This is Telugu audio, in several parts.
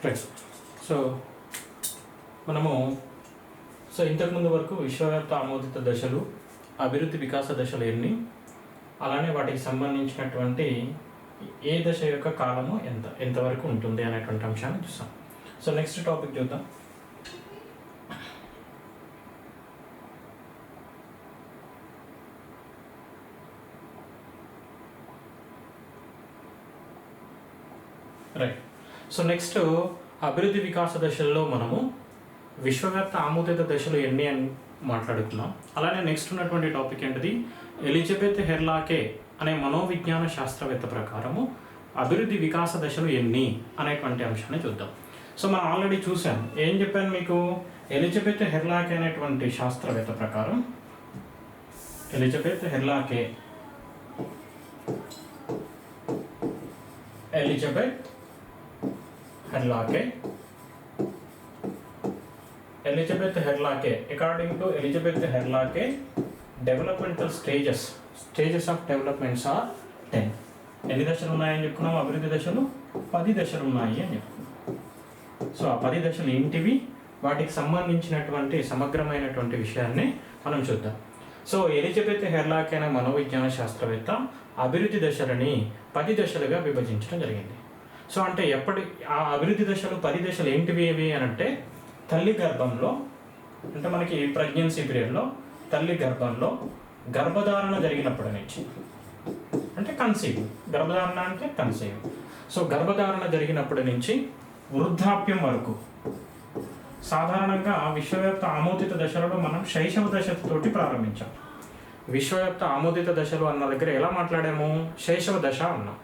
ఫ్రెండ్స్ సో మనము సో ఇంతకుముందు వరకు విశ్వవ్యాప్త ఆమోదిత దశలు అభివృద్ధి వికాస దశలు ఎన్ని? అలానే వాటికి సంబంధించినటువంటి ఏ దశ యొక్క కాలము ఎంత? ఎంతవరకు ఉంటుంది అనేటువంటి అంశాన్ని చూసాం సో నెక్స్ట్ టాపిక్ చూద్దాం రైట్ సో నెక్స్ట్ అభివృద్ధి వికాస దశల్లో మనము విశ్వవ్యాప్త ఆమోదిత దశలు ఎన్ని అని మాట్లాడుకున్నాం అలానే నెక్స్ట్ ఉన్నటువంటి టాపిక్ ఏంటిది? ఎలిజబెత్ హెర్లాకే అనే మనోవిజ్ఞాన శాస్త్రవేత్త ప్రకారము అభివృద్ధి వికాస దశలు ఎన్ని అనేటువంటి అంశాన్ని చూద్దాం. సో మనం ఆల్రెడీ చూసాం. ఏం చెప్పాను మీకు? ఎలిజబెత్ హెర్లాకే అనేటువంటి శాస్త్రవేత్త ప్రకారం Elizabeth Hurlock Elizabeth Hurlock Elizabeth Hurlock according to Elizabeth Hurlock developmental stages stages of developments are ten ఎన్ని దశలు ఉన్నాయని చెప్పుకున్నాం అభివృద్ధి దశలు? పది దశలు ఉన్నాయి అని చెప్పుకున్నాం సో ఆ పది దశలు ఏంటివి? వాటికి సంబంధించినటువంటి సమగ్రమైనటువంటి విషయాన్ని మనం చూద్దాం. సో ఎలిజబెత్ హెర్లాక్ అనే మనోవిజ్ఞాన శాస్త్రవేత్త అభివృద్ధి దశలని పది దశలుగా విభజించడం జరిగింది. సో అంటే ఎప్పటి ఆ అభివృద్ధి దశలు పది దశలు ఏంటివి ఏవి అని అంటే తల్లి గర్భంలో అంటే మనకి ప్రెగ్నెన్సీ పీరియడ్లో తల్లి గర్భంలో గర్భధారణ జరిగినప్పటి నుంచి అంటే కన్సీవ్ గర్భధారణ అంటే కన్సీవ్ సో గర్భధారణ జరిగినప్పటి నుంచి వృద్ధాప్యం వరకు సాధారణంగా విశ్వవ్యాప్త ఆమోదిత దశలలో మనం శైశవ దశతోటి ప్రారంభించాం. విశ్వవ్యాప్త ఆమోదిత దశలు అన్న దగ్గర ఎలా మాట్లాడాము? శైశవ దశ అన్నాం.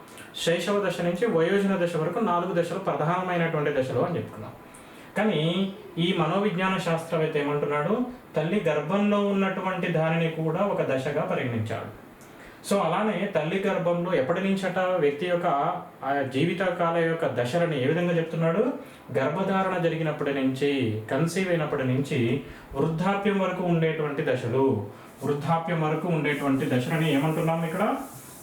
శైశవ దశ నుంచి వయోజన దశ వరకు నాలుగు దశలు ప్రధానమైనటువంటి దశలు అని చెప్పుకున్నాం. కానీ ఈ మనోవిజ్ఞాన శాస్త్రవేత్త ఏమంటున్నాడు? తల్లి గర్భంలో ఉన్నటువంటి దానిని కూడా ఒక దశగా పరిగణించాడు. సో అలానే తల్లి గర్భంలో ఎప్పటి నుంచట వ్యక్తి యొక్క ఆ జీవితకాల యొక్క దశలను ఏ విధంగా చెప్తున్నాడు? గర్భధారణ జరిగినప్పటి నుంచి కన్సీవ్ అయినప్పటి నుంచి వృద్ధాప్యం వరకు ఉండేటువంటి దశలు. వృద్ధాప్యం వరకు ఉండేటువంటి దశలని ఏమంటున్నాం ఇక్కడ?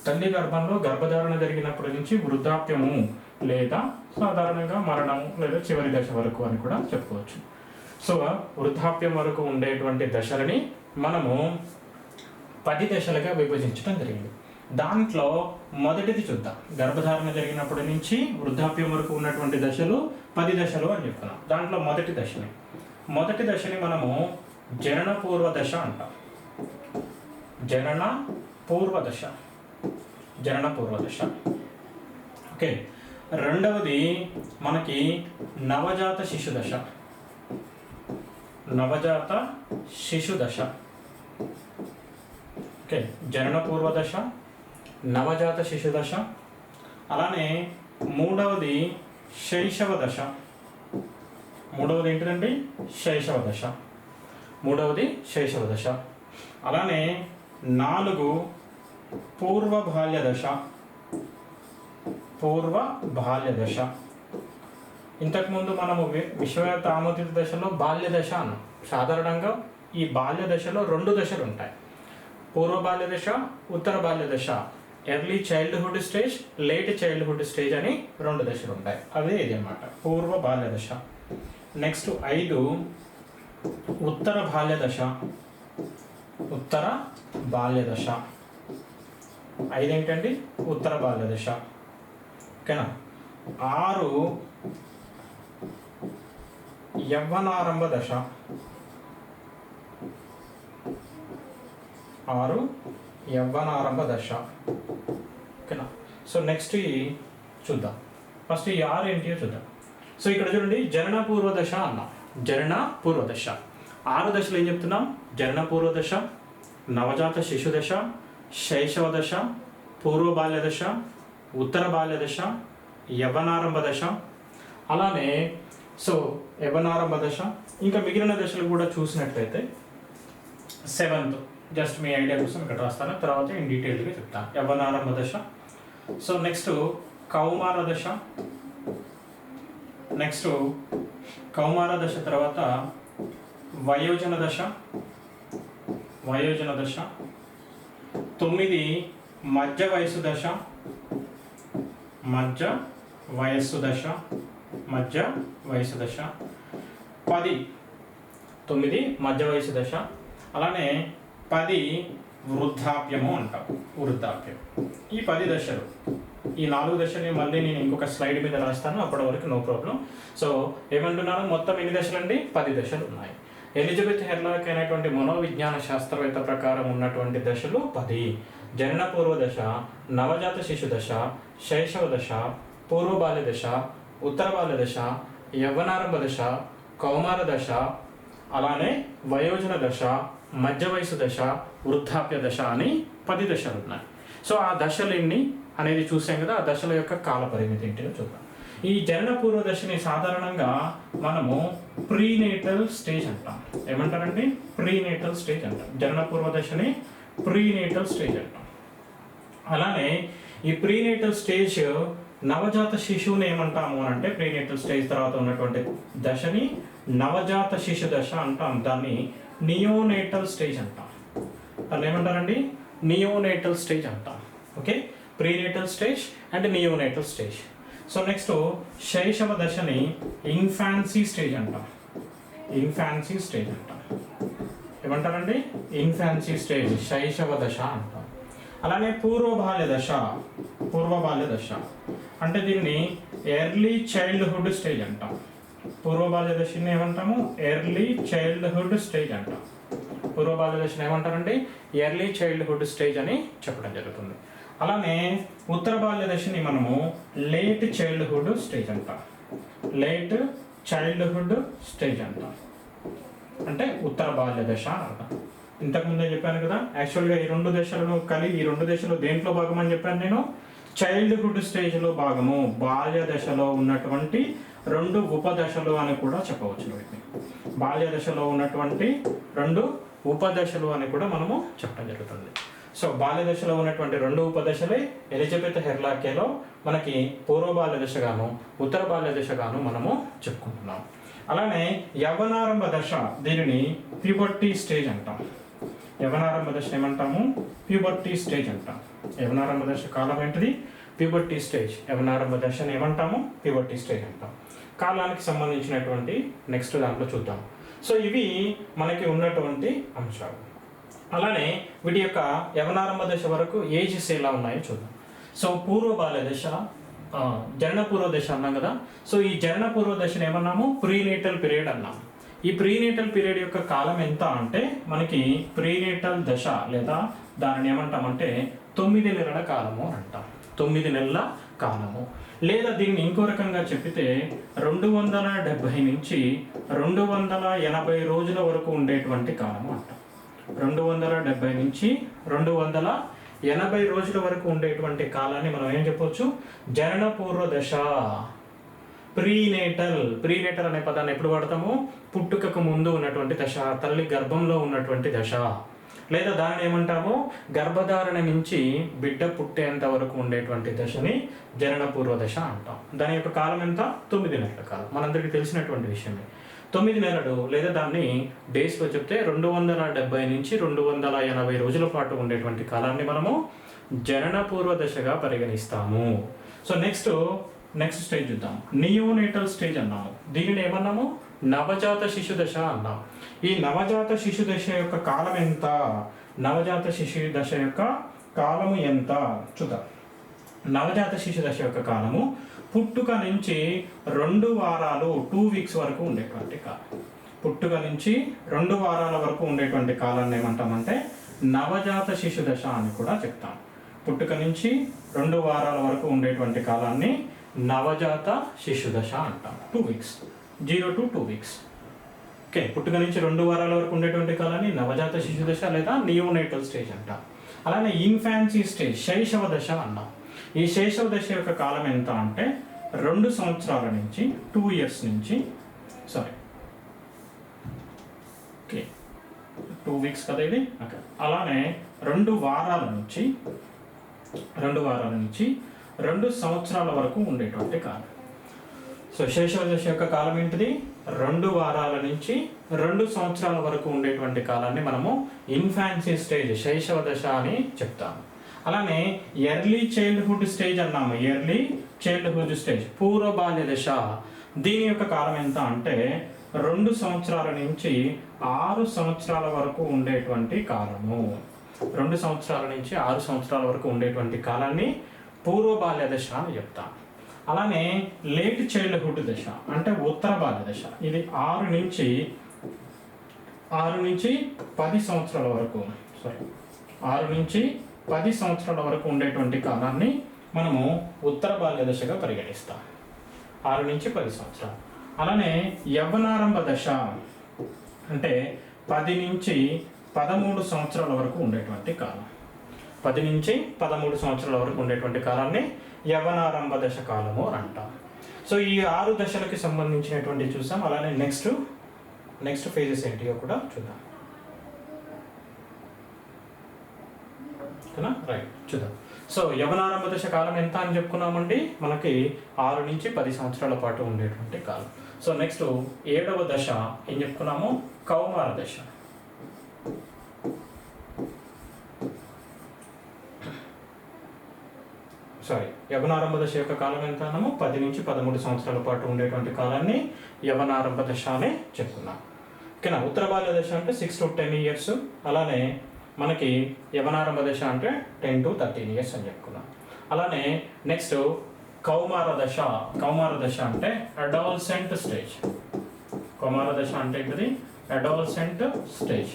తల్లి గర్భంలో గర్భధారణ జరిగినప్పటి నుంచి వృద్ధాప్యము లేదా సాధారణంగా మరణము లేదా చివరి దశ వరకు అని కూడా చెప్పుకోవచ్చు. సో వృద్ధాప్యం వరకు ఉండేటువంటి దశలని మనము పది దశలుగా విభజించడం జరిగింది. దాంట్లో మొదటిది చూద్దాం. గర్భధారణ జరిగినప్పటి నుంచి వృద్ధాప్యం వరకు ఉన్నటువంటి దశలు పది దశలు అని చెప్తున్నాం. దాంట్లో మొదటి దశని. మొదటి దశని మనము జననపూర్వ దశ అంటాం. జనన పూర్వ దశ జనన పూర్వదశ. ఓకే. రెండవది మనకి నవజాత శిశుదశ. నవజాత శిశుదశ. ఓకే. జనన పూర్వ దశ నవజాత శిశుదశ అలానే మూడవది శైశవ దశ మూడవది ఏంటిదండి? శైశవ దశ మూడవది శైశవ దశ అలానే నాలుగు పూర్వ బాల్య దశ. పూర్వ బాల్య దశ ఇంతకుముందు మనము వి- విశ్వవ్యాప్త ఆమోదిత దశలో బాల్య దశ అన్నాం. సాధారణంగా ఈ బాల్య దశలో రెండు దశలు ఉంటాయి. పూర్వ బాల్య దశ ఉత్తర బాల్య దశ. Early childhood stage late childhood stage అని రెండు దశలు ఉంటాయి. అదే ఇది అన్నమాట. పూర్వ బాల్య దశ. నెక్స్ట్ ఐదు ఉత్తర బాల్య దశ. ఉత్తర బాల్య దశ ఐదేంటండి? ఉత్తర బాల్యదశ. ఓకేనా? ఆరు యవ్వనారంభ దశ. ఆరు యవ్వనారంభ దశ. ఓకేనా? సో నెక్స్ట్ చూద్దాం. ఫస్ట్ ఈ ఆరు ఏంటియో చూద్దాం. సో ఇక్కడ చూడండి జనన పూర్వ దశ అన్నాం. జనన పూర్వ దశ. ఆరు దశలు ఏం చెప్తున్నాం? జనన దశ నవజాత శిశుదశ శైశవ దశ పూర్వ బాల్య దశ ఉత్తర బాల్య దశ యవ్వనారంభ దశ అలానే సో యవ్వనారంభ దశ ఇంకా మిగిలిన దశలు కూడా చూసినట్లయితే సెవెంత్ జస్ట్ మీ ఐడియా కోసం ఇక్కడ రాస్తాను తర్వాత ఇన్ డీటెయిల్గా చెప్తాను యవ్వనారంభ దశ సో నెక్స్ట్ కౌమార దశ నెక్స్ట్ కౌమార దశ తర్వాత వయోజన దశ. వయోజన దశ. తొమ్మిది మధ్య వయసు దశ. మధ్య వయస్సు దశ. మధ్య వయసు దశ. పది తొమ్మిది మధ్య వయసు దశ. అలానే పది వృద్ధాప్యము అంటాం. వృద్ధాప్యం. ఈ పది దశలు. ఈ నాలుగు దశల్ని మళ్ళీ నేను ఇంకొక స్లైడ్ మీద రాస్తాను. అప్పటి వరకు నో ప్రాబ్లం. సో ఏమంటున్నాను? మొత్తం ఎన్ని దశలు అండి పది దశలు ఉన్నాయి. ఎలిజబెత్ హెర్లాక్ అయినటువంటి మనోవిజ్ఞాన శాస్త్రవేత్త ప్రకారం ఉన్నటువంటి దశలు పది. జననపూర్వ దశ నవజాత శిశు దశ శైశవ దశ పూర్వ బాల్య దశ ఉత్తర బాల్య దశ యవ్వనారంభ దశ కౌమార దశ అలానే వయోజన దశ మధ్య వయసు దశ వృద్ధాప్య దశ అని పది దశలు ఉన్నాయి. సో ఆ దశలు ఎన్ని అనేది చూసాం కదా ఆ దశల యొక్క కాల పరిమితి ఏంటిదో చూద్దాం. ఈ జనన పూర్వ దశని సాధారణంగా మనము ప్రీనేటల్ స్టేజ్ అంటాం. ఏమంటారండి? ప్రీనేటల్ స్టేజ్ అంటాం. జనన పూర్వ దశని ప్రీనేటల్ స్టేజ్ అంటాం. అలానే ఈ ప్రీనేటల్ స్టేజ్ నవజాత శిశువుని ఏమంటాము అని అంటే ప్రీనేటల్ స్టేజ్ తర్వాత ఉన్నటువంటి దశని నవజాత శిశు దశ అంటాం. దాన్ని నియోనేటల్ స్టేజ్ అంటాం. దాన్ని ఏమంటారండి? నియోనేటల్ స్టేజ్ అంటాం. Okay? Prenatal stage and neonatal stage. So next శైశవ దశని ఇన్ఫాన్సీ స్టేజ్ అంటాం. ఇన్ఫాన్సీ స్టేజ్ అంటాం. ఏమంటారండి? ఇన్ఫాన్సీ స్టేజ్ శైశవ దశ అంటాం. అలానే పూర్వ బాల్య దశ పూర్వ బాల్య దశ. అంటే దీన్ని ఎర్లీ చైల్డ్హుడ్ స్టేజ్ అంటాం. పూర్వ బాల్య దశని ఏమంటాము? ఎర్లీ చైల్డ్హుడ్ స్టేజ్ అంటాం. పూర్వ బాల్య దశను ఏమంటారండి? ఎర్లీ చైల్డ్హుడ్ స్టేజ్ అని చెప్పడం జరుగుతుంది. అలానే ఉత్తర బాల్య దశని మనము లేట్ చైల్డ్హుడ్ స్టేజ్ అంటాం. లేట్ చైల్డ్హుడ్ స్టేజ్ అంటాం. అంటే ఉత్తర బాల్య దశ అంటాం అర్థం. చెప్పాను కదా యాక్చువల్గా ఈ రెండు దశలను కలిగి ఈ రెండు దశలు దేంట్లో భాగం అని చెప్పాను నేను? చైల్డ్హుడ్ స్టేజ్లో భాగము బాల్య దశలో ఉన్నటువంటి రెండు ఉపదశలు అని కూడా చెప్పవచ్చు వీటిని. బాల్య దశలో ఉన్నటువంటి రెండు ఉపదశలు అని కూడా మనము చెప్పడం జరుగుతుంది. సో బాల్య దశలో ఉన్నటువంటి రెండు ఉపదశలే ఎలిజబెత్ హెర్లాకేలో మనకి పూర్వ బాల్య దశగాను ఉత్తర బాల్య దశగాను మనము చెప్పుకుంటున్నాం. అలానే యవనారంభ దశ దీనిని ప్యూబర్టీ స్టేజ్ అంటాం. యవనారంభ దశ ఏమంటాము? ప్యూబర్టీ స్టేజ్ అంటాం. యవనారంభ దశ కాలం ఏంటిది? ప్యూబర్టీ స్టేజ్ యవనారంభ దశని ఏమంటాము? ప్యూబర్టీ స్టేజ్ అంటాం. కాలానికి సంబంధించినటువంటి నెక్స్ట్ దాంట్లో చూద్దాం. సో ఇవి మనకి ఉన్నటువంటి అంశాలు. అలానే వీటి యొక్క యవనారంభ దశ వరకు ఏజెస్ ఎలా ఉన్నాయో చూద్దాం. సో పూర్వ బాల్య దశ జనన పూర్వ దశ అన్నాం కదా. సో ఈ జనన పూర్వ దశను ఏమన్నాము? ప్రీనేటల్ పీరియడ్ అన్నాం. ఈ ప్రీనేటల్ పీరియడ్ యొక్క కాలం ఎంత అంటే మనకి ప్రీనేటల్ దశ లేదా దానిని ఏమంటామంటే తొమ్మిది నెలల కాలము అని అంటాం. తొమ్మిది నెలల కాలము. లేదా దీన్ని ఇంకో రకంగా చెప్పితే రెండు వందల డెబ్భై నుంచి రెండు వందల ఎనభై రోజుల వరకు ఉండేటువంటి కాలము అంటాం. రెండు వందల డెబ్బై నుంచి రెండు వందల ఎనభై రోజుల వరకు ఉండేటువంటి కాలాన్ని మనం ఏం చెప్పొచ్చు? జనన పూర్వ దశ. ప్రీనేటల్. ప్రీనేటల్ అనే పదాన్ని ఎప్పుడు వాడతాము? పుట్టుకకు ముందు ఉన్నటువంటి దశ తల్లి గర్భంలో ఉన్నటువంటి దశ. లేదా దానిని ఏమంటాము? గర్భధారణ నుంచి బిడ్డ పుట్టేంత వరకు ఉండేటువంటి దశని జనన పూర్వ దశ అంటాం. దాని యొక్క కాలం ఎంత? తొమ్మిది నెలల కాలం. మనందరికీ తెలిసినటువంటి విషయమే. తొమ్మిది నెలలు లేదా దాన్ని డేస్లో చెప్తే రెండు వందల డెబ్బై నుంచి రెండు వందల ఎనభై రోజుల పాటు ఉండేటువంటి కాలాన్ని మనము జనన పూర్వ దశగా పరిగణిస్తాము. సో నెక్స్ట్ నెక్స్ట్ స్టేజ్ చూద్దాం. నియోనేటల్ స్టేజ్ అన్నాము. దీనిని ఏమన్నాము? నవజాత శిశు దశ అన్నాం. ఈ నవజాత శిశు దశ యొక్క కాలం ఎంత? నవజాత శిశు దశ యొక్క కాలము ఎంత? చూద్దాం. నవజాత శిశు దశ యొక్క కాలము పుట్టుక నుంచి రెండు వారాలు టూ వీక్స్ వరకు ఉండేటువంటి కాలం. పుట్టుక నుంచి రెండు వారాల వరకు ఉండేటువంటి కాలాన్ని ఏమంటామంటే నవజాత శిశు దశ అని కూడా చెప్తాం. పుట్టుక నుంచి రెండు వారాల వరకు ఉండేటువంటి కాలాన్ని నవజాత శిశు దశ అంటాం. Two weeks zero to two weeks okay పుట్టుక నుంచి రెండు వారాల వరకు ఉండేటువంటి కాలాన్ని నవజాత శిశు దశ లేదా నియోనేటల్ స్టేజ్ అంటాం. అలానే ఇన్ఫాన్సీ స్టేజ్ శైశవ దశ అన్నాం ఈ శేషవ దశ యొక్క కాలం ఎంత అంటే రెండు సంవత్సరాల నుంచి టూ ఇయర్స్ నుంచి సారీ ఓకే టూ వీక్స్ కదా ఇది? అలానే రెండు వారాల నుంచి రెండు వారాల నుంచి రెండు సంవత్సరాల వరకు ఉండేటువంటి కాలం. సో శేషవ దశ యొక్క కాలం ఏంటిది? రెండు వారాల నుంచి రెండు సంవత్సరాల వరకు ఉండేటువంటి కాలాన్ని మనము ఇన్ఫాన్సీ స్టేజ్ శైశవ దశ అని చెప్తాము. అలానే ఎర్లీ చైల్డ్హుడ్ స్టేజ్ అన్నాము. ఎర్లీ చైల్డ్హుడ్ స్టేజ్ పూర్వ బాల్య దశ. దీని యొక్క కాలం ఎంత అంటే రెండు సంవత్సరాల నుంచి ఆరు సంవత్సరాల వరకు ఉండేటువంటి కాలము. రెండు సంవత్సరాల నుంచి ఆరు సంవత్సరాల వరకు ఉండేటువంటి కాలాన్ని పూర్వ బాల్య దశ అని చెప్తాం. అలానే లేట్ చైల్డ్హుడ్ దశ అంటే ఉత్తర బాల్య దశ. ఇది ఆరు నుంచి ఆరు నుంచి పది సంవత్సరాల వరకు. సారీ ఆరు నుంచి పది సంవత్సరాల వరకు ఉండేటువంటి కాలాన్ని మనము ఉత్తర బాల్య దశగా పరిగణిస్తాం. ఆరు నుంచి పది సంవత్సరాలు. అలానే యవ్వనారంభ దశ అంటే పది నుంచి పదమూడు సంవత్సరాల వరకు ఉండేటువంటి కాలం. పది నుంచి పదమూడు సంవత్సరాల వరకు ఉండేటువంటి కాలాన్ని యవ్వనారంభ దశ కాలము అని అంటాం. సో ఈ ఆరు దశలకి సంబంధించినటువంటి చూసాం. అలానే నెక్స్ట్ నెక్స్ట్ ఫేజెస్ ఏంటియో కూడా చూద్దాం. ఓకేనా రైట్ చూద్దాం. సో యవనారంభ దశ కాలం ఎంత అని చెప్పుకున్నామండి? మనకి ఆరు నుంచి పది సంవత్సరాల పాటు ఉండేటువంటి కాలం. సో నెక్స్ట్ ఏడవ దశ ఏం చెప్పుకున్నాము? కౌమార దశ. సారీ యవనారంభ దశ యొక్క కాలం ఎంత అన్నాము? పది నుంచి పదమూడు సంవత్సరాల పాటు ఉండేటువంటి కాలాన్ని యవనారంభ దశ అని చెప్పుకున్నాం. ఓకేనా? ఉత్తర బాల్య దశ అంటే సిక్స్ టు టెన్ ఇయర్స్ అలానే మనకి యవనారంభ దశ అంటే టెన్ టు థర్టీన్ ఇయర్స్ అని చెప్పుకున్నాం. అలానే నెక్స్ట్ కౌమార దశ కౌమార దశ అంటే అడాల్సెంట్ స్టేజ్ కౌమార దశ అంటే ఏంటిది? అడాల్సెంట్ స్టేజ్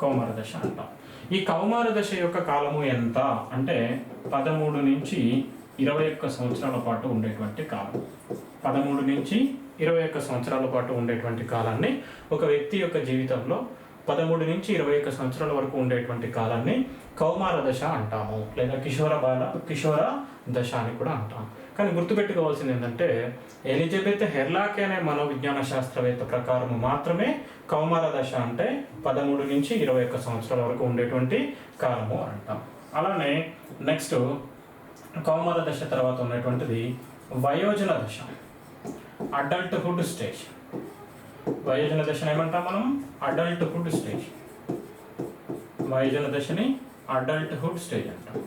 కౌమార దశ అంటాం. ఈ కౌమార దశ యొక్క కాలము ఎంత? అంటే పదమూడు నుంచి ఇరవై ఒక్క సంవత్సరాల పాటు ఉండేటువంటి కాలం. పదమూడు నుంచి ఇరవై ఒక్క సంవత్సరాల పాటు ఉండేటువంటి కాలాన్ని ఒక వ్యక్తి యొక్క జీవితంలో పదమూడు నుంచి ఇరవై ఒక్క సంవత్సరాల వరకు ఉండేటువంటి కాలాన్ని కౌమార దశ అంటాము లేదా కిషోర బాల కిషోర దశ అని కూడా అంటాం. కానీ గుర్తుపెట్టుకోవాల్సింది ఏంటంటే ఎలిజబెత్ హెర్లాక్ అనే మనోవిజ్ఞాన శాస్త్రవేత్త ప్రకారం మాత్రమే కౌమార దశ అంటే పదమూడు నుంచి ఇరవై ఒక్క సంవత్సరాల వరకు ఉండేటువంటి కాలము అంటాం. అలానే నెక్స్ట్ కౌమార దశ తర్వాత ఉన్నటువంటిది వయోజన దశ అడల్ట్హుడ్ స్టేజ్ వయోజన దశను ఏమంటాం మనం? అడల్ట్హుడ్ స్టేజ్ వయోజన దశని అడల్ట్హుడ్ స్టేజ్ అంటాం.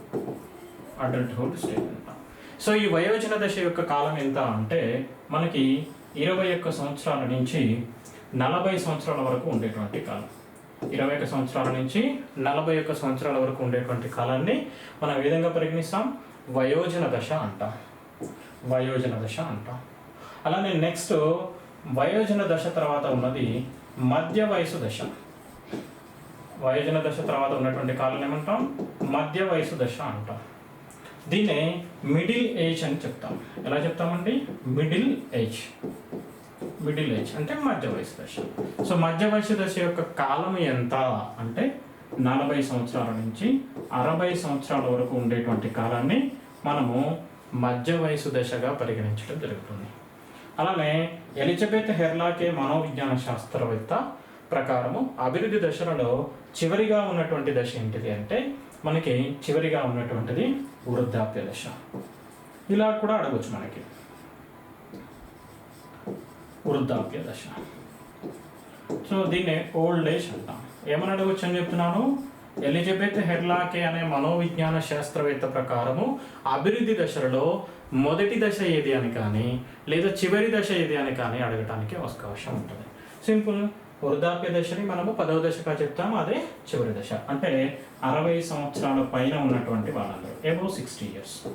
అడల్ట్హుడ్ స్టేజ్ అంటాం. సో ఈ వయోజన దశ యొక్క కాలం ఎంత అంటే మనకి ఇరవై ఒక్క సంవత్సరాల నుంచి నలభై సంవత్సరాల వరకు ఉండేటువంటి కాలం. ఇరవై ఒక్క సంవత్సరాల నుంచి నలభై ఒక్క సంవత్సరాల వరకు ఉండేటువంటి కాలాన్ని మనం ఏ విధంగా పరిగణిస్తాం? వయోజన దశ అంటాం. వయోజన దశ అంటాం. అలానే నెక్స్ట్ వయోజన దశ తర్వాత ఉన్నది మధ్య వయసు దశ. వయోజన దశ తర్వాత ఉన్నటువంటి కాలం ఏమంటాం? మధ్య వయసు దశ అంటాం. దీన్నే మిడిల్ ఏజ్ అని చెప్తాం. ఎలా చెప్తామండి? Middle age. మిడిల్ ఏజ్ అంటే మధ్య వయసు దశ. సో మధ్య వయసు దశ యొక్క కాలం ఎంత అంటే నలభై సంవత్సరాల నుంచి అరవై సంవత్సరాల వరకు ఉండేటువంటి కాలాన్ని మనము మధ్య వయసు దశగా పరిగణించడం జరుగుతుంది. అలానే ఎలిజబెత్ హెర్లాకే మనోవిజ్ఞాన శాస్త్రవేత్త ప్రకారము అభివృద్ధి దశలలో చివరిగా ఉన్నటువంటి దశ ఏంటిది అంటే మనకి చివరిగా ఉన్నటువంటిది వృద్ధాప్య దశ. ఇలా కూడా అడగచ్చు మనకి. వృద్ధాప్య దశ. సో దీన్ని ఓల్డ్ ఏజ్ అంటాం. ఏమని అడగచ్చు అని చెప్తున్నాను? ఎలిజబెత్ హెర్లాకే అనే మనోవిజ్ఞాన శాస్త్రవేత్త ప్రకారము అభివృద్ధి దశలలో మొదటి దశ ఏది అని కానీ లేదా చివరి దశ ఏది అని కానీ అడగటానికి అవకాశం ఉంటుంది. సింపుల్ వృద్ధాప్య దశని మనము పదవ దశగా చెప్తాము అదే చివరి దశ. అంటే అరవై సంవత్సరాల పైన ఉన్నటువంటి వాళ్ళందరూ ఎబో సిక్స్టీ ఇయర్స్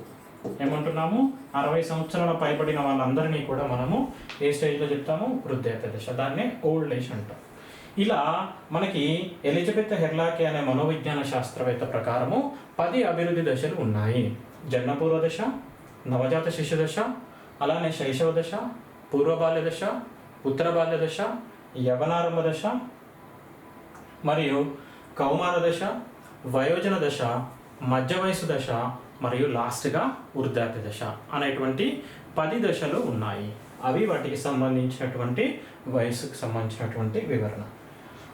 ఏమంటున్నాము? అరవై సంవత్సరాల పైబడిన వాళ్ళందరినీ కూడా మనము ఏ స్టేజ్లో చెప్తాము? వృద్ధాప్య దశ. దాన్నే ఓల్డ్ ఏజ్ అంటాం. ఇలా మనకి ఎలిజబెత్ హెర్లాకే అనే మనోవిజ్ఞాన శాస్త్రవేత్త ప్రకారము పది అభివృద్ధి దశలు ఉన్నాయి. జన్మపూర్వ దశ నవజాత శిశుదశ అలానే శైశవ దశ పూర్వ బాల్య దశ ఉత్తర బాల్య దశ యవనారంభ దశ మరియు కౌమార దశ వయోజన దశ మధ్య వయసు దశ మరియు లాస్ట్గా వృద్ధాప్య దశ అనేటువంటి పది దశలు ఉన్నాయి. అవి వాటికి సంబంధించినటువంటి వయసుకు సంబంధించినటువంటి వివరణ.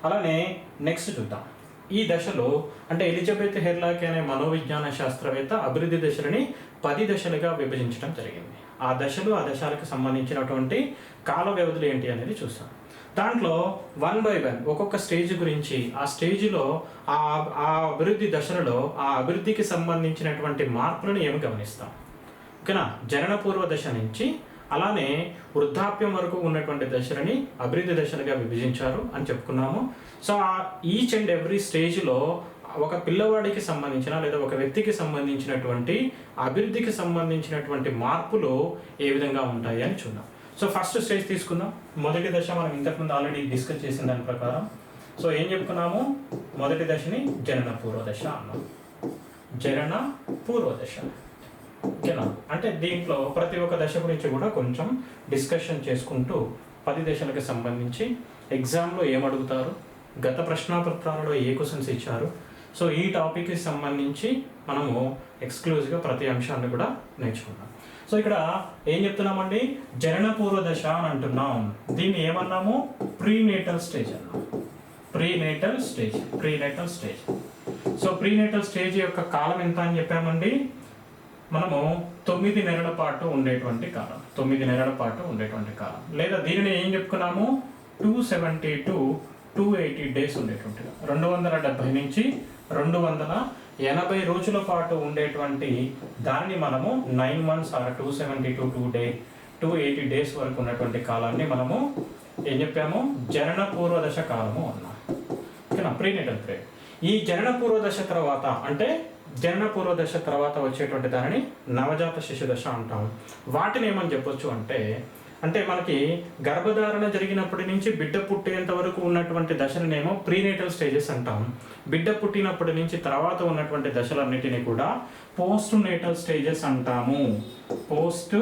అలానే నెక్స్ట్ చూద్దాం. ఈ దశలో అంటే ఎలిజబెత్ హెర్లాక్ అనే మనోవిజ్ఞాన శాస్త్రవేత్త అభివృద్ధి దశలని పది దశలుగా విభజించడం జరిగింది. ఆ దశలు ఆ దశలకు సంబంధించినటువంటి కాల వ్యవధులు ఏంటి అనేది చూస్తాం. దాంట్లో వన్ బై వన్ ఒక్కొక్క స్టేజ్ గురించి ఆ స్టేజ్లో ఆ ఆ అభివృద్ధి దశలలో ఆ అభివృద్ధికి సంబంధించినటువంటి మార్పులను ఏమి గమనిస్తాం. ఓకేనా? జనన పూర్వ దశ నుంచి అలానే వృద్ధాప్యం వరకు ఉన్నటువంటి దశలని అభివృద్ధి దశలుగా విభజించారు అని చెప్పుకున్నాము. సో ఆ ఈచ్ అండ్ ఎవ్రీ స్టేజ్లో ఒక పిల్లవాడికి సంబంధించిన లేదా ఒక వ్యక్తికి సంబంధించినటువంటి అభివృద్ధికి సంబంధించినటువంటి మార్పులు ఏ విధంగా ఉంటాయి అని చూద్దాం. సో ఫస్ట్ స్టేజ్ తీసుకుందాం. మొదటి దశ మనం ఇంతకుముందు ఆల్రెడీ డిస్కస్ చేసిన దాని ప్రకారం. సో ఏం చెప్పుకున్నాము? మొదటి దశని జనన పూర్వదశ అన్నాం. జనన పూర్వదశ ఓకేనా? అంటే దీంట్లో ప్రతి ఒక్క దశ గురించి కూడా కొంచెం డిస్కషన్ చేసుకుంటూ పది దశలకు సంబంధించి ఎగ్జామ్లో ఏమడుగుతారు గత ప్రశ్నాపత్రాలలో ఏ క్వశ్చన్స్ ఇచ్చారు? సో ఈ టాపిక్కి సంబంధించి మనము ఎక్స్క్లూజివ్గా ప్రతి అంశాన్ని కూడా నేర్చుకున్నాం సో ఇక్కడ ఏం చెప్తున్నామండి? జననపూర్వ దశ అని అంటున్నాం. దీన్ని ఏమన్నాము? ప్రీనేటల్ స్టేజ్ అన్నాం. Prenatal stage prenatal stage. So prenatal stage యొక్క కాలం ఎంత అని చెప్పామండి? మనము తొమ్మిది నెలల పాటు ఉండేటువంటి కాలం. తొమ్మిది నెలల పాటు ఉండేటువంటి కాలం. లేదా దీనిని ఏం చెప్పుకున్నాము? Two seventy to two eighty days ఉండేటువంటిది. రెండు వందల డెబ్బై నుంచి రెండు వందల ఎనభై రోజుల పాటు ఉండేటువంటి దాన్ని మనము nine months or two seventy to two day two eighty days వరకు ఉన్నటువంటి కాలాన్ని మనము ఏం చెప్పాము? జనన పూర్వ దశ కాలము అన్నాం. ఓకేనా? ప్రీనేటల్ పీరియడ్ ఈ జనన పూర్వదశ తర్వాత అంటే జనన పూర్వ దశ తర్వాత వచ్చేటువంటి దానిని నవజాత శిశు దశ అంటాం. వాటిని ఏమని చెప్పొచ్చు అంటే అంటే మనకి గర్భధారణ జరిగినప్పటి నుంచి బిడ్డ పుట్టేంత వరకు ఉన్నటువంటి దశలనేమో ప్రీనేటల్ స్టేజెస్ అంటాం. బిడ్డ పుట్టినప్పటి నుంచి తర్వాత ఉన్నటువంటి దశలన్నిటిని కూడా పోస్ట్ నేటల్ స్టేజెస్ అంటాము. పోస్ట్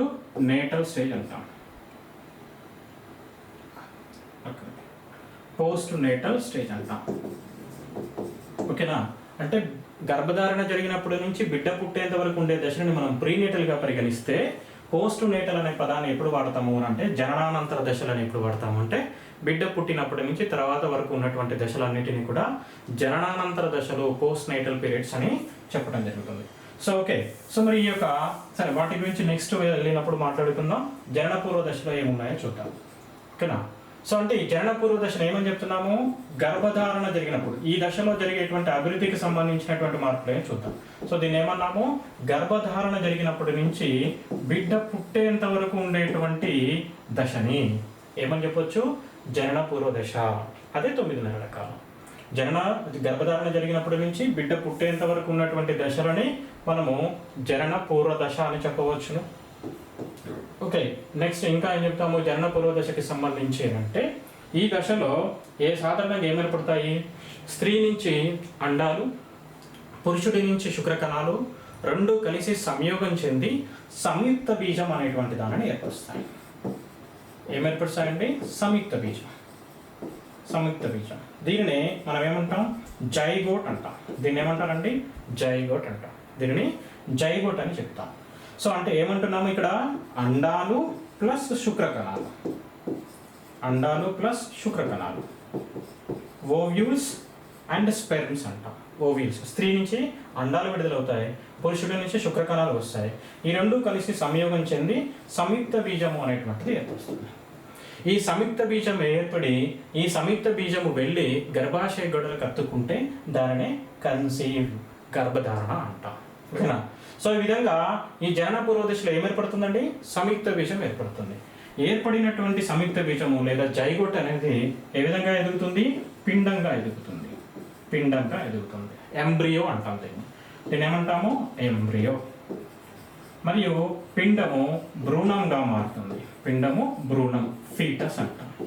నేటల్ స్టేజ్ అంటాం. పోస్ట్ నేటల్ స్టేజ్ అంటాం. ఓకేనా? అంటే గర్భధారణ జరిగినప్పటి నుంచి బిడ్డ పుట్టేంత వరకు ఉండే దశని మనం ప్రీనేటల్గా పరిగణిస్తే పోస్ట్ నేటల్ అనే పదాన్ని ఎప్పుడు వాడతాము అని అంటే జననానంతర దశలను ఎప్పుడు వాడతాము అంటే బిడ్డ పుట్టినప్పటి నుంచి తర్వాత వరకు ఉన్నటువంటి దశలన్నిటిని కూడా జననానంతర దశలు పోస్ట్ నేటల్ పీరియడ్స్ అని చెప్పడం జరుగుతుంది. So okay. సో మరి ఈ యొక్క సరే వాటి గురించి నెక్స్ట్ వెళ్ళినప్పుడు మాట్లాడుకుందాం. జనన పూర్వ దశలో ఏమున్నాయో చూద్దాం. ఓకేనా? సో అంటే ఈ జనన పూర్వ దశను ఏమని చెప్తున్నాము? గర్భధారణ జరిగినప్పుడు. ఈ దశలో జరిగేటువంటి అభివృద్ధికి సంబంధించినటువంటి మార్పులు చూద్దాం. సో దీన్ని ఏమన్నాము? గర్భధారణ జరిగినప్పటి నుంచి బిడ్డ పుట్టేంత వరకు ఉండేటువంటి దశని ఏమని చెప్పొచ్చు? జనన పూర్వ దశ. అదే తొమ్మిది నెలల కాలం. జనన గర్భధారణ జరిగినప్పటి నుంచి బిడ్డ పుట్టేంత వరకు ఉన్నటువంటి దశలని మనము జనన పూర్వ దశ అని చెప్పవచ్చును. ఓకే నెక్స్ట్ ఇంకా ఏం చెప్తాము? జనన పూర్వదశకి సంబంధించి అంటే ఈ దశలో ఏ సాధారణంగా ఏమేర్పడతాయి స్త్రీ నుంచి అండాలు పురుషుడి నుంచి శుక్రకణాలు రెండు కలిసి సంయోగం చెంది సంయుక్త బీజం అనేటువంటి దానిని ఏర్పరుస్తాయి. ఏమేర్పరుస్తాయండి సంయుక్త బీజం. సంయుక్త బీజం. దీనిని మనం ఏమంటాం? జైగోట్ అంటాం. దీన్ని ఏమంటారండి? జైగోట్ అంటాం. దీనిని జైగోట్ అని చెప్తాం. సో అంటే ఏమంటున్నాము ఇక్కడ? అండాలు ప్లస్ శుక్రకణాలు. అండాలు ప్లస్ శుక్రకణాలు. ఓవ్యూల్స్ అండ్ స్పెర్మ్స్ అంట. ఓవ్యూల్స్ స్త్రీ నుంచి అండాలు విడుదలవుతాయి. పురుషుడి నుంచి శుక్రకణాలు వస్తాయి. ఈ రెండు కలిసి సంయోగం చెంది సంయుక్త బీజము అనేటువంటిది ఏర్పడుతుంది. ఈ సంయుక్త బీజం ఏర్పడి ఈ సంయుక్త బీజము వెళ్ళి గర్భాశయ గొడవలు కత్తుకుంటే దానినే కన్సీవ్ గర్భధారణ అంటాం. ఓకేనా? సో ఈ విధంగా ఈ జనన పూర్వ దశలో ఏం ఏర్పడుతుందండి సంయుక్త బీజం ఏర్పడుతుంది. ఏర్పడినటువంటి సంయుక్త బీజము లేదా జైగోట్ అనేది ఏ విధంగా ఎదుగుతుంది? పిండంగా ఎదుగుతుంది. పిండంగా ఎదుగుతుంది. ఎంబ్రియో అంటాం దీన్ని. దీన్ని ఏమంటాము? ఎంబ్రియో. మరియు పిండము భ్రూణంగా మారుతుంది. పిండము భ్రూణం ఫీటస్ అంటాం.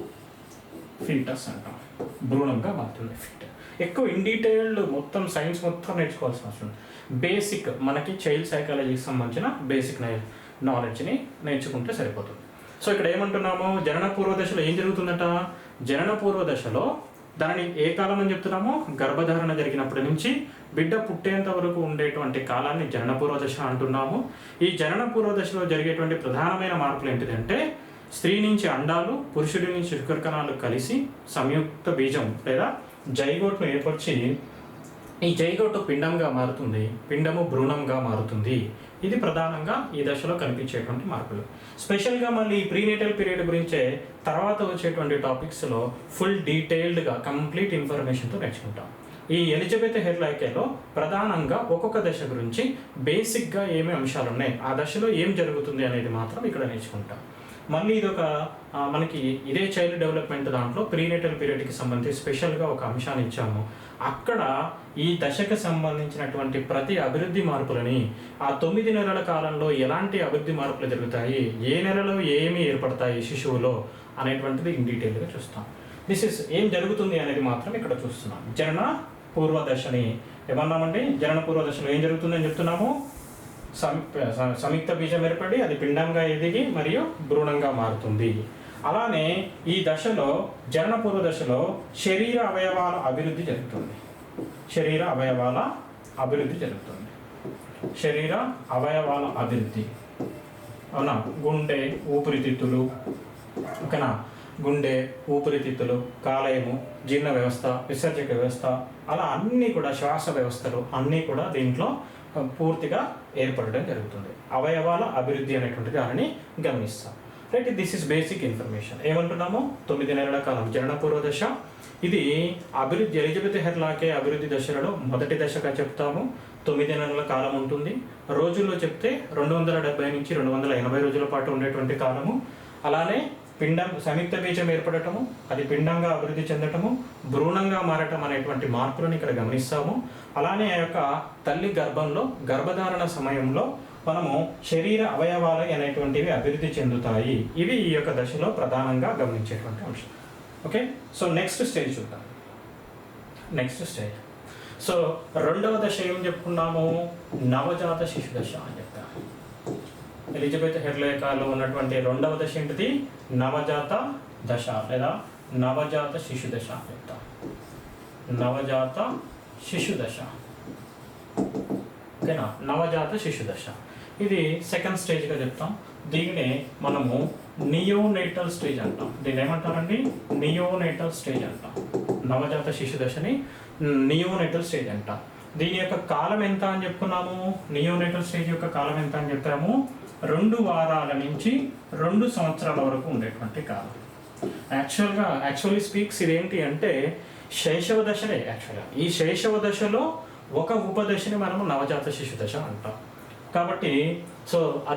ఫీటస్ అంటాం. భ్రూణంగా మారుతుంది ఫీటస్ ఎక్కువ ఇన్ డీటెయిల్డ్ మొత్తం సైన్స్ మొత్తం నేర్చుకోవాల్సిన అవసరం బేసిక్ మనకి చైల్డ్ సైకాలజీకి సంబంధించిన బేసిక్ నాలెడ్జ్ని నేర్చుకుంటే సరిపోతుంది. సో ఇక్కడ ఏమంటున్నాము? జనన పూర్వ దశలో ఏం జరుగుతుందట? జనన పూర్వ దశలో దానిని ఏ కాలం అని చెప్తున్నామో? గర్భధారణ జరిగినప్పటి నుంచి బిడ్డ పుట్టేంత వరకు ఉండేటువంటి కాలాన్ని జనన పూర్వ దశ అంటున్నాము. ఈ జనన పూర్వ దశలో జరిగేటువంటి ప్రధానమైన మార్పులు ఏంటిదంటే స్త్రీ నుంచి అండాలు పురుషుడి నుంచి శుక్రకణాలు కలిసి సంయుక్త బీజం లేదా జైగోట్ను ఏర్పరిచి ఈ జైగోటు పిండంగా మారుతుంది పిండము భ్రూణంగా మారుతుంది. ఇది ప్రధానంగా ఈ దశలో కనిపించేటువంటి మార్పులు. స్పెషల్గా మళ్ళీ ప్రీనేటల్ పీరియడ్ గురించే తర్వాత వచ్చేటువంటి టాపిక్స్లో ఫుల్ డీటెయిల్డ్గా కంప్లీట్ ఇన్ఫర్మేషన్తో నేర్చుకుంటాం. ఈ ఎలిజబెత్ హెర్లైకేలో ప్రధానంగా ఒక్కొక్క దశ గురించి బేసిక్గా ఏమి అంశాలు ఉన్నాయి ఆ దశలో ఏం జరుగుతుంది అనేది మాత్రం ఇక్కడ నేర్చుకుంటాం. మళ్ళీ ఇది ఒక మనకి ఇదే చైల్డ్ డెవలప్మెంట్ దాంట్లో ప్రీనేటల్ పీరియడ్కి సంబంధించి స్పెషల్గా ఒక అంశాన్ని ఇచ్చాము. అక్కడ ఈ దశకు సంబంధించినటువంటి ప్రతి అభివృద్ధి మార్పులని ఆ తొమ్మిది నెలల కాలంలో ఎలాంటి అభివృద్ధి మార్పులు జరుగుతాయి? ఏ నెలలో ఏమి ఏర్పడతాయి శిశువులో? అనేటువంటిది ఇన్ డీటెయిల్గా చూస్తాం. దిస్ ఇస్ ఏం జరుగుతుంది అనేది మాత్రం ఇక్కడ చూస్తున్నాం. జనన పూర్వదశని ఏమన్నామండి? జనన పూర్వదశలో ఏం జరుగుతుందని చెప్తున్నాము? సంయుక్త బీజం ఏర్పడి అది పిండంగా ఎదిగి మరియు భ్రూణంగా మారుతుంది. అలానే ఈ దశలో జనన పూర్వ దశలో శరీర అవయవాల అభివృద్ధి జరుగుతుంది. శరీర అవయవాల అభివృద్ధి జరుగుతుంది. శరీర అవయవాల అభివృద్ధి. అవునా? గుండె ఊపిరితిత్తులు ఓకేనా? గుండె ఊపిరితిత్తులు కాలేయము జీర్ణ వ్యవస్థ విసర్జక వ్యవస్థ అలా అన్నీ కూడా శ్వాస వ్యవస్థలు అన్నీ కూడా దీంట్లో పూర్తిగా ఏర్పడడం జరుగుతుంది. అవయవాల అభివృద్ధి అనేటువంటి దానిని గమనిస్తాం. Right this is basic information ఏమంటున్నాము? తొమ్మిది నెలల కాలం జనన పూర్వ దశ ఇది అభివృద్ధి ఎలిజబెత్ హెర్లాకే అభివృద్ధి దశలలో మొదటి దశగా చెప్తాము. తొమ్మిది నెలల కాలం ఉంటుంది. రోజుల్లో చెప్తే రెండు వందల డెబ్బై నుంచి రెండు వందల ఎనభై రోజుల పాటు ఉండేటువంటి కాలము. అలానే పిండం సంయుక్త బీజం ఏర్పడటము అది పిండంగా అభివృద్ధి చెందటము భ్రూణంగా మారటం అనేటువంటి మార్పులను ఇక్కడ గమనిస్తాము. అలానే ఆ యొక్క తల్లి గర్భంలో గర్భధారణ సమయంలో మనము శరీర అవయవాలు అనేటువంటివి అభివృద్ధి చెందుతాయి. ఇవి ఈ యొక్క దశలో ప్రధానంగా గమనించేటువంటి అంశం. ఓకే? సో నెక్స్ట్ స్టేజ్ చూద్దాం. నెక్స్ట్ స్టేజ్ సో రెండవ దశ ఏం చెప్పుకున్నాము? నవజాత శిశు దశ అని చెప్పి. ఎలిజబెత్ హెర్లేకాలో ఉన్నటువంటి రెండవ దశ ఏంటిది నవజాత దశ లేదా నవజాత శిశు దశ అని నవజాత శిశు దశ. ఓకేనా? నవజాత శిశు దశ. ఇది సెకండ్ స్టేజ్గా చెప్తాం. దీన్నే మనము నియోనేటల్ స్టేజ్ అంటాం. దీన్ని ఏమంటారండి? నియోనేటల్ స్టేజ్ అంటాం. నవజాత శిశు దశని నియోనేటల్ స్టేజ్ అంటాం. దీని యొక్క కాలం ఎంత అని చెప్పుకున్నాము? నియోనేటల్ స్టేజ్ యొక్క కాలం ఎంత అని చెప్పాము? రెండు వారాల నుంచి రెండు సంవత్సరాల వరకు ఉండేటువంటి కాలం. యాక్చువల్గా యాక్చువల్లీ స్పీక్స్ ఇదేంటి అంటే శైశవ దశనే యాక్చువల్గా ఈ శైశవ దశలో ఒక ఉపదశని మనము నవజాత శిశు దశ అంటాం. కాబట్టి సో